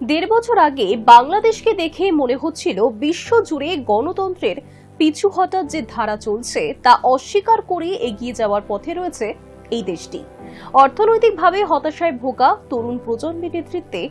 দেড় বছর আগে বাংলাদেশকে দেখে মনে হচ্ছিল বিশ্বজুড়ে গণতন্ত্রের পিছু হটার যে ধারা চলছে, তা অস্বীকার করে এগিয়ে যাওয়ার পথে রয়েছে এই দেশটি। অর্থনৈতিকভাবে হতাশায় ভোগা তরুণ প্রজন্মের নেতৃত্বে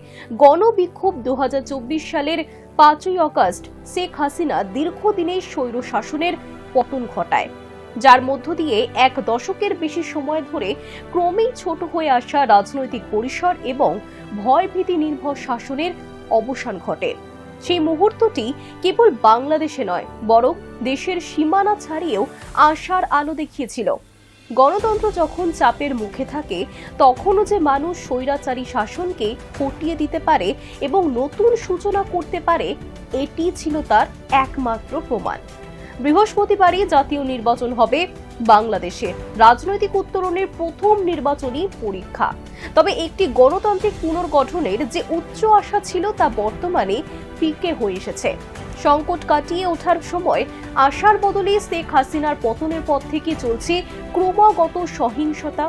গণবিক্ষোভ দু হাজার চব্বিশ সালের পাঁচই অগস্ট শেখ হাসিনা দীর্ঘদিনের স্বৈর শাসনের পতন ঘটায়। যার মধ্য দিয়ে এক দশকের বেশি সময় ধরে ক্রমেই ছোট হয়ে আসা রাজনৈতিক পরিসর এবং ভয়ভীতি নির্ভর শাসনের অবসান ঘটে। সেই মুহূর্তটি কেবল বাংলাদেশে নয়, বরং দেশের সীমানা ছাড়িয়েও আশার আলো দেখিয়েছিল। গণতন্ত্র যখন চাপের মুখে থাকে, তখনও যে মানুষ স্বৈরাচারী শাসনকে হটিয়ে দিতে পারে এবং নতুন সূচনা করতে পারে, এটি ছিল তার একমাত্র প্রমাণ। বৃহস্পতিবারই জাতীয় নির্বাচন হবে বাংলাদেশে। রাজনৈতিক উত্তরণের প্রথম নির্বাচনী পরীক্ষা। তবে একটি গণতান্ত্রিক পুনর্গঠনের যে উচ্চ আশা ছিল তা বর্তমানে ফিকে হয়ে এসেছে। সংকট কাটিয়ে ওঠার সময় আশার বদলে শেখ হাসিনার পতনের পর থেকে চলছে ক্রমাগত সহিংসতা,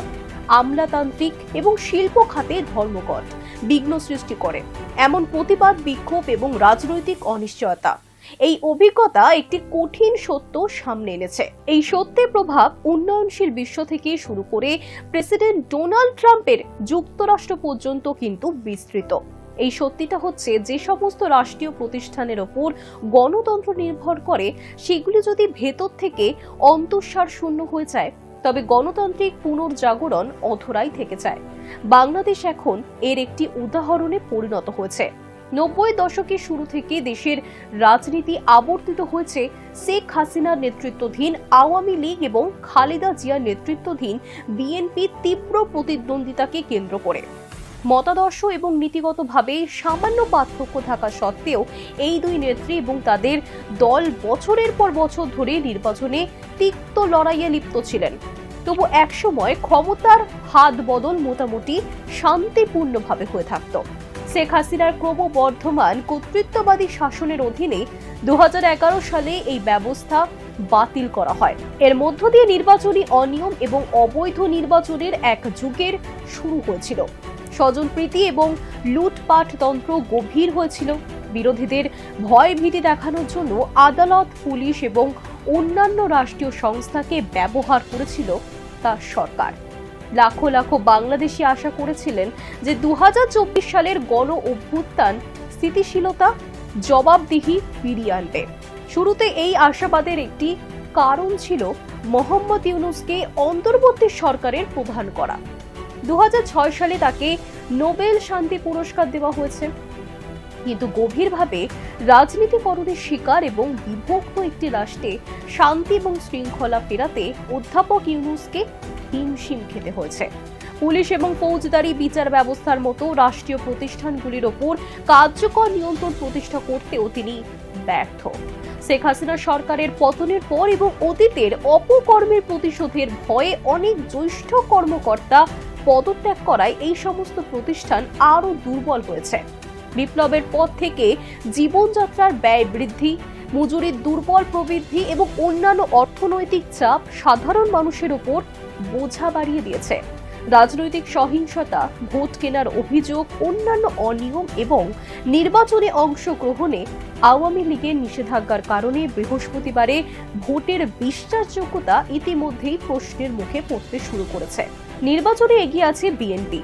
আমলাতান্ত্রিক এবং শিল্প খাতে ধর্মঘট, বিঘ্ন সৃষ্টি করে। এমন প্রতিবাদ, বিক্ষোভ এবং রাজনৈতিক অনিশ্চয়তা এই অভিজ্ঞতা একটি কঠিন সত্য সামনে এনেছে। এই সত্যের প্রভাব উন্নয়নশীল বিশ্ব থেকে শুরু করে প্রেসিডেন্ট ডোনাল্ড ট্রাম্পের যুক্তরাষ্ট্র পর্যন্ত কিন্তু বিস্তৃত। এই সত্যিটা হচ্ছে, যে সমস্ত রাষ্ট্রীয় প্রতিষ্ঠানের ওপর গণতন্ত্র নির্ভর করে, সেগুলি যদি ভেতর থেকে অন্তঃসার শূন্য হয়ে যায়, তবে গণতান্ত্রিক পুনর্জাগরণ অধরাই থেকে যায়। বাংলাদেশ এখন এর একটি উদাহরণে পরিণত হয়েছে। নব্বই দশকের শুরু থেকে দেশের রাজনীতি আবর্তিত হয়েছে। শেখ হাসিনার নেতৃত্বাধীন আওয়ামী লীগ এবং খালেদা জিয়ার নেতৃত্বাধীন বিএনপি তীব্র প্রতিদ্বন্দ্বিতাকে কেন্দ্র করে। মতাদর্শ এবং নীতিগতভাবে সামান্য পার্থক্য থাকা সত্ত্বেও এই দুই নেত্রী এবং তাদের দল বছরের পর বছর ধরে নির্বাচনে তিক্ত লড়াইয়ে লিপ্ত ছিলেন। তবু একসময় ক্ষমতার হাত বদল মোটামুটি শান্তিপূর্ণভাবে হয়ে থাকতো। শেখ হাসিনার ক্রমবর্ধমান কর্তৃত্ববাদী শাসনের অধীনে দু হাজার এগারো সালে এই ব্যবস্থা বাতিল করা হয়। এর মধ্য দিয়ে নির্বাচনী অনিয়ম এবং অবৈধ নির্বাচনের এক যুগের শুরু হয়েছিল। স্বজনপ্রীতি এবং লুটপাট তন্ত্র গভীর হয়েছিল। বিরোধীদের ভয় ভীতি দেখানোর জন্য আদালত, পুলিশ এবং অন্যান্য রাষ্ট্রীয় সংস্থাকে ব্যবহার করেছিল তার সরকার। লাখো লাখো বাংলাদেশি আশা করেছিলেন যে দুহাজার চব্বিশ সালের গণ অভ্যুত্থান স্থিতিশীলতা জবাবদিহি ফিরিয়ে আনবে। শুরুতে এই আশাবাদের একটি কারণ ছিল মোহাম্মদ ইউনুসকে অন্তর্বর্তী সরকারের প্রধান করা। দু হাজার ছয় সালে তাকে নোবেল শান্তি পুরস্কার দেওয়া হয়েছে। কিন্তু গভীরভাবে রাজনীতিকরণের শিকার এবং বিভক্ত একটি রাষ্ট্রে শান্তি এবং শৃঙ্খলা ফেরাতে অধ্যাপক ইউনুসকে হিমশিম খেতে হয়েছে। পুলিশ এবং ফৌজদারি বিচার ব্যবস্থার মতো রাষ্ট্রীয় প্রতিষ্ঠানগুলির ওপর কার্যকর নিয়ন্ত্রণ প্রতিষ্ঠা করতেও তিনি ব্যর্থ। শেখ হাসিনা সরকারের পতনের পর এবং অতীতের অপকর্মের প্রতিশোধের ভয়ে অনেক জ্যেষ্ঠ কর্মকর্তা পদত্যাগ করায় এই সমস্ত প্রতিষ্ঠান আরও দুর্বল হয়েছে। বিপ্লবের পর থেকে জীবনযাত্রার ব্যয় বৃদ্ধি, মজুরির দুর্বল প্রবৃদ্ধি এবং অন্যান্য অর্থনৈতিক চাপ সাধারণ মানুষের উপর বোঝা বাড়িয়ে দিয়েছে। রাজনৈতিক সহিংসতা, ভোট কেনার অভিযোগ, অন্যান্য অনিয়ম এবং নির্বাচনে অংশগ্রহণে আওয়ামী লীগের নিষেধাজ্ঞার কারণে বৃহস্পতিবারে ভোটের বিশ্বাসযোগ্যতা ইতিমধ্যেই প্রশ্নের মুখে পড়তে শুরু করেছে। নির্বাচনে এগিয়ে আছে বিএনপি।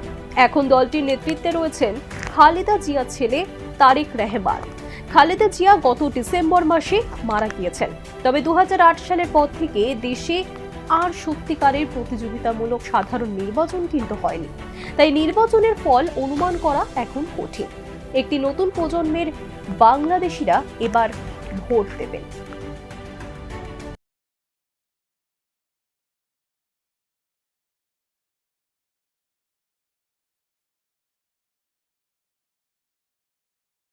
এখন দলটির নেতৃত্বে রয়েছেন খালেদা জিয়া ছেলে তারেক রেহমান। খালেদা জিয়া গত ডিসেম্বর মাসে মারা গিয়েছেন। তবে দু হাজার আট সালের পর থেকে দেশে আর সত্যিকারের প্রতিযোগিতামূলক সাধারণ নির্বাচন কিন্তু হয়নি। তাই নির্বাচনের ফল অনুমান করা এখন কঠিন। একটি নতুন প্রজন্মের বাংলাদেশিরা এবার ভোট দেবেন।